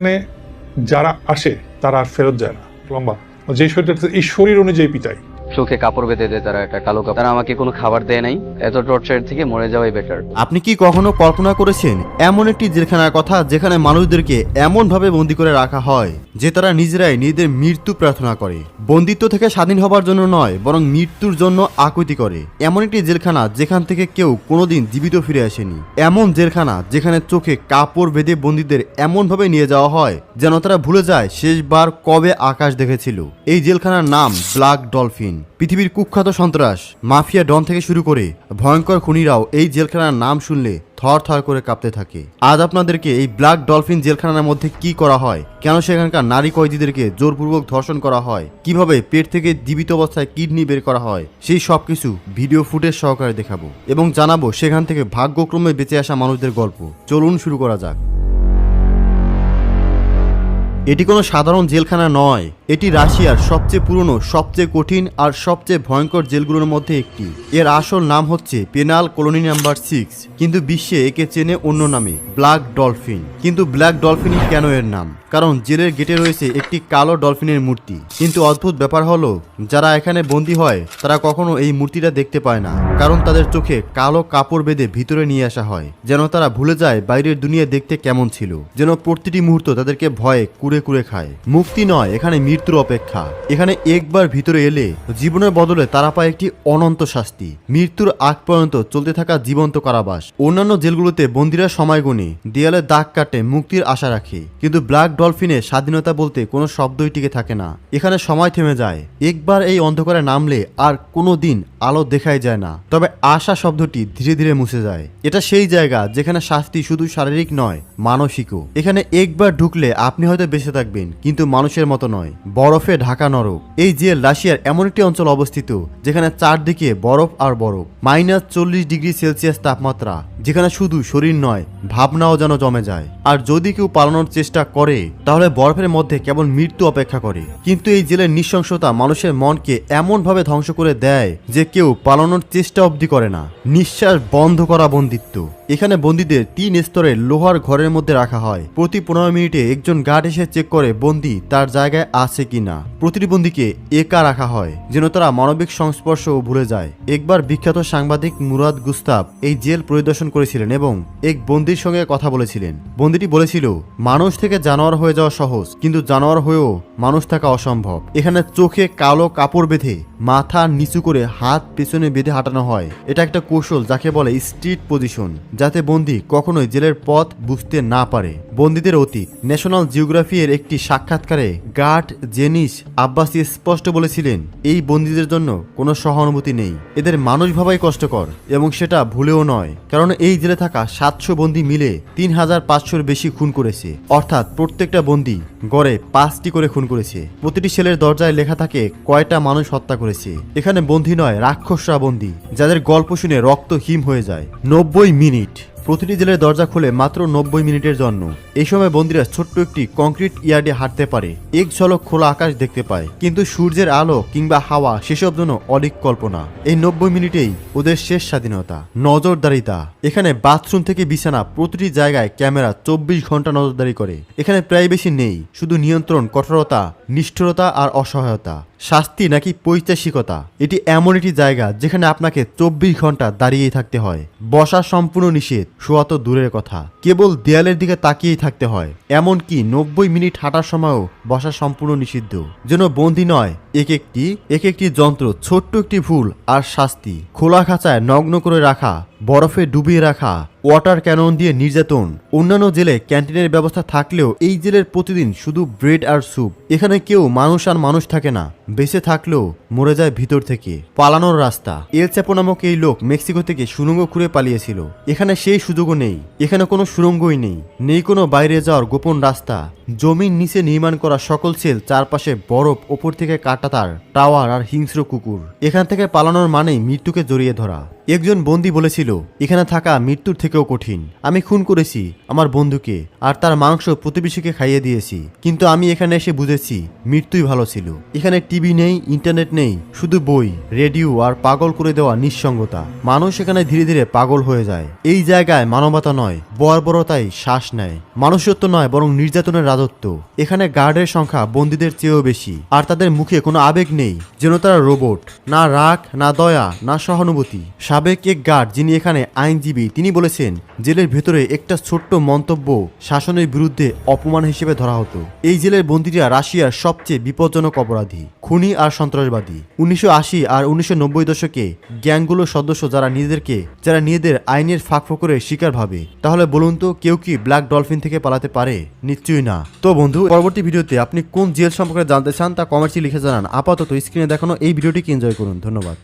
এখানে যারা আসে তারা আর ফেরত যায় না। লম্বা। যে শরীরটা এই শরীর অনুযায়ী পিটাই চোখে কাপড় বেঁধে দেয় তারা, একটা কালো কাপড়। তারা আমাকে কোনো খাবার দেয় নাই। এত টর্চার থেকে মরে যাওয়াই বেটার আপনি কি কখনো কল্পনা করেছেন, এমন একটি জেলখানার কথা যেখানে মানুষদেরকে এমনভাবে বন্দি করে রাখা হয়, যে তারা নিজেরাই নিজেদের মৃত্যু প্রার্থনা করে? বন্দিত্ব থেকে স্বাধীন হবার জন্য নয়, বরং মৃত্যুর জন্য আকুতি করে। এমন একটি জেলখানা যেখান থেকে কেউ কোনোদিন জীবিত ফিরে আসেনি। এমন জেলখানা যেখানে চোখে কাপড় বেঁধে বন্দীদের এমনভাবে নিয়ে যাওয়া হয়, যেন তারা ভুলে যায় শেষবার কবে আকাশ দেখেছিল। এই জেলখানার নাম ব্ল্যাক ডলফিন। পৃথিবীর কুখ্যাত সন্ত্রাস, মাফিয়া ডন থেকে শুরু করে ভয়ঙ্কর খুনিরাও এই জেলখানার নাম শুনলে থর থর করে কাঁপতে থাকে। আজ আপনাদেরকে এই ব্ল্যাক ডলফিন জেলখানার মধ্যে কি করা হয়? কেন সেখানকার নারী কয়েদিদেরকে জোরপূর্বক ধর্ষণ করা হয়? কীভাবে পেট থেকে জীবিত অবস্থায় কিডনি বের করা হয়? সেই সব কিছু ভিডিও ফুটেজ সহকারে দেখাবো এবং জানাব সেখান থেকে ভাগ্যক্রমে বেঁচে আসা মানুষদের গল্প। চলুন শুরু করা যাক। এটি কোনো সাধারণ জেলখানা নয় এটি রাশিয়ার সবচেয়ে পুরনো, সবচেয়ে কঠিন আর সবচেয়ে ভয়ঙ্কর জেলগুলোর মধ্যে একটি। এর আসল নাম হচ্ছে পেনাল কলোনি নাম্বার সিক্স, কিন্তু বিশ্বে একে চেনে অন্য নামে, ব্ল্যাক ডলফিন। কিন্তু ব্ল্যাক ডলফিনই কেন এর নাম? কারণ জেলের গেটে রয়েছে একটি কালো ডলফিনের মূর্তি। কিন্তু অদ্ভুত ব্যাপার হলো, যারা এখানে বন্দী হয়, তারা কখনো এই মূর্তিটা দেখতে পায় না। কারণ তাদের চোখে কালো কাপড় বেঁধে ভিতরে নিয়ে আসা হয়, যেন তারা ভুলে যায় বাইরের দুনিয়া দেখতে কেমন ছিল। যেন প্রতিটি মুহূর্ত তাদেরকে ভয়ে কুড়ে কুড়ে খায়। মুক্তি নয়, এখানে মৃত্যুর অপেক্ষা। এখানে একবার ভিতরে এলে জীবনের বদলে তারা পায় একটি অনন্ত শাস্তি। মৃত্যুর আগ পর্যন্ত চলতে থাকা জীবন্ত কারাবাস। অন্যান্য জেলগুলোতে বন্দিরা সময় গুনে দেয়ালে দাগ কাটে, মুক্তির আশা রাখে। কিন্তু ব্ল্যাক ডলফিনে স্বাধীনতা বলতে কোনো শব্দই টিকে থাকে না। এখানে সময় থেমে যায়। একবার এই অন্ধকারে নামলে আর কোনো দিন আলো দেখাই যায় না। তবে আশা শব্দটি ধীরে ধীরে মুছে যায়। এটা সেই জায়গা যেখানে শাস্তি শুধু শারীরিক নয়, মানসিকও। এখানে একবার ঢুকলে আপনি হয়তো বেঁচে থাকবেন, কিন্তু মানুষের মতো নয়। বরফে ঢাকা নরক। এই জেল রাশিয়ার এমন একটি অঞ্চল অবস্থিত, যেখানে চারদিকে বরফ আর বরফ। মাইনাস চল্লিশ ডিগ্রি সেলসিয়াস তাপমাত্রা, যেখানে শুধু শরীর নয়, ভাবনাও যেন জমে যায়। আর যদি কেউ পালানোর চেষ্টা করে, তাহলে বরফের মধ্যে কেবল মৃত্যু অপেক্ষা করে। কিন্তু এই জেলের নৃশংসতা মানুষের মনকে এমনভাবে ধ্বংস করে দেয়, যে কেউ পালানোর চেষ্টা অবধি করে না। নিঃশ্বাস বন্ধ করা বন্দিত্ব। এখানে বন্দীদের তিন স্তরের লোহার ঘরের মধ্যে রাখা হয়। প্রতি পনেরো মিনিটে একজন গার্ড এসে চেক করে বন্দি তার জায়গায় আছে কিনা। প্রতিটি বন্দীকে একা রাখা হয়, যেন তারা মানবিক সংস্পর্শও ভুলে যায়। একবার বিখ্যাত সাংবাদিক মুরাদ গুস্তাব এই জেল পরিদর্শন করেছিলেন এবং এক বন্দির সঙ্গে কথা বলেছিলেন। বন্দিটি বলেছিল, মানুষ থেকে জানোয়ার হয়ে যাওয়া সহজ, কিন্তু জানোয়ার হয়েও মানুষ থাকা অসম্ভব। এখানে চোখে কালো কাপড় বেঁধে মাথা নিচু করে হাত পেছনে বেঁধে হাঁটানো হয়। এটা একটা কৌশল যাকে বলে স্ট্রিট পজিশন। যাতে বন্দি কখনোই জেলের পথ বুঝতে না পারে। বন্দীদের অতীত। ন্যাশনাল জিওগ্রাফি এর একটি সাক্ষাৎকারে গার্ড জেনিস আব্বাসি স্পষ্ট বলেছিলেন, এই বন্দীদের জন্য কোনো সহানুভূতি নেই। এদের মানুষ ভাবাই কষ্টকর এবং সেটা ভুলেও নয়। কারণ এই জেলে থাকা সাতশো বন্দী মিলে তিন হাজার পাঁচশোর বেশি খুন করেছে। অর্থাৎ প্রত্যেকটা বন্দী গড়ে পাঁচটি করে খুন করেছে। প্রতিটি সেলের দরজায় লেখা থাকে, কয়টা মানুষ হত্যা করেছে? এখানে বন্দী নয়, রাক্ষসরা বন্দী, যাদের গল্প শুনে রক্ত হিম হয়ে যায়। নব্বই মিনিট। প্রতিটি জেলের দরজা খুলে মাত্র নব্বই মিনিটের জন্য। এই সময় বন্দিরা ছোট্ট একটি কংক্রিট ইয়ার্ডে হাঁটতে পারে। এক ঝলক খোলা আকাশ দেখতে পায়, কিন্তু সূর্যের আলো কিংবা হাওয়া সেসব জন্য অলিক কল্পনা। এই নব্বই মিনিটেই ওদের শেষ স্বাধীনতা, নজরদারিতা। এখানে বাথরুম থেকে বিছানা প্রতিটি জায়গায় ক্যামেরা চব্বিশ ঘণ্টা নজরদারি করে। এখানে বেশি নেই, শুধু নিয়ন্ত্রণ, কঠোরতা, নিষ্ঠুরতা আর অসহায়তা। শাস্তি নাকি পৈচাসিকতা এটি এমন একটি জায়গা যেখানে আপনাকে চব্বিশ ঘণ্টা দাঁড়িয়েই থাকতে হয়। বসা সম্পূর্ণ নিষেধ, শোয়া তো দূরের কথা। কেবল দেয়ালের দিকে তাকিয়েই থাকতে হয়। এমনকি নব্বই মিনিট হাঁটার সময়ও বসা সম্পূর্ণ নিষিদ্ধ। যেন বন্দি নয় এক একটি এক একটি যন্ত্র, ছোট্ট একটি ভুল আর শাস্তি। খোলা খাঁচায় নগ্ন করে রাখা, বরফে ডুবিয়ে রাখা, ওয়াটার ক্যানন দিয়ে নির্যাতন। অন্যান্য জেলে ক্যান্টিনের ব্যবস্থা থাকলেও এই জেলের প্রতিদিন শুধু ব্রেড আর স্যুপ। এখানে কেউ মানুষ আর মানুষ থাকে না। বেঁচে থাকলেও মরে যায় ভিতর থেকে। পালানোর রাস্তা। এল চ্যাপো নামক এই লোক মেক্সিকো থেকে সুরঙ্গ খুঁড়ে পালিয়েছিল। এখানে সেই সুযোগও নেই। এখানে কোনো সুরঙ্গই নেই। নেই কোনো বাইরে যাওয়ার গোপন রাস্তা। জমির নিচে নির্মাণ করা সকল সেল চারপাশে বরফ, ওপর থেকে কাটাতার টাওয়ার আর হিংস্র কুকুর। এখান থেকে পালানোর মানেই মৃত্যুকে জড়িয়ে ধরা। একজন বন্দী বলেছিল, এখানে থাকা মৃত্যুর থেকেও কঠিন। আমি খুন করেছি আমার বন্ধুকে আর তার মাংস প্রতিবেশীকে খাইয়ে দিয়েছি। কিন্তু আমি এখানে এসে বুঝেছি মৃত্যুই ভালো ছিল। এখানে টিভি নেই, ইন্টারনেট নেই, শুধু বই, রেডিও আর পাগল করে দেওয়া নিঃসঙ্গতা। মানুষ এখানে ধীরে ধীরে পাগল হয়ে যায়। এই জায়গায় মানবতা নয়, বর্বরতাই শ্বাস নেয়। মানুষত্ব নয়, বরং নির্যাতনের রাজত্ব। এখানে গার্ডের সংখ্যা বন্দীদের চেয়েও বেশি। আর তাদের মুখে কোনো আবেগ নেই, যেন তারা রোবট। না রাগ, না দয়া, না সহানুভূতি। সাবেক এক গার্ড যিনি এখানে আইনজীবী, তিনি বলেছেন, জেলের ভেতরে একটা ছোট্ট মন্তব্য শাসনের বিরুদ্ধে অপমান হিসেবে ধরা হতো। এই জেলের বন্দীরা রাশিয়ার সবচেয়ে বিপজ্জনক অপরাধী, খুনি আর সন্ত্রাসবাদী। উনিশশো আশি আর উনিশশো নব্বই দশকে গ্যাংগুলোর সদস্য যারা নিজেদেরকে, যারা নিজেদের আইনের ফাঁক ফোকরের শিকার ভাবে, তাহলে বলুন তো কেউ কি ব্ল্যাক ডলফিন থেকে পালাতে পারে? নিশ্চয়ই না। তো বন্ধু, পরবর্তী ভিডিওতে আপনি কোন জেল সম্পর্কে জানতে চান তা কমেন্টসে লিখে জানান। আপাতত স্ক্রিনে দেখানো এই ভিডিওটিকে এনজয় করুন। ধন্যবাদ।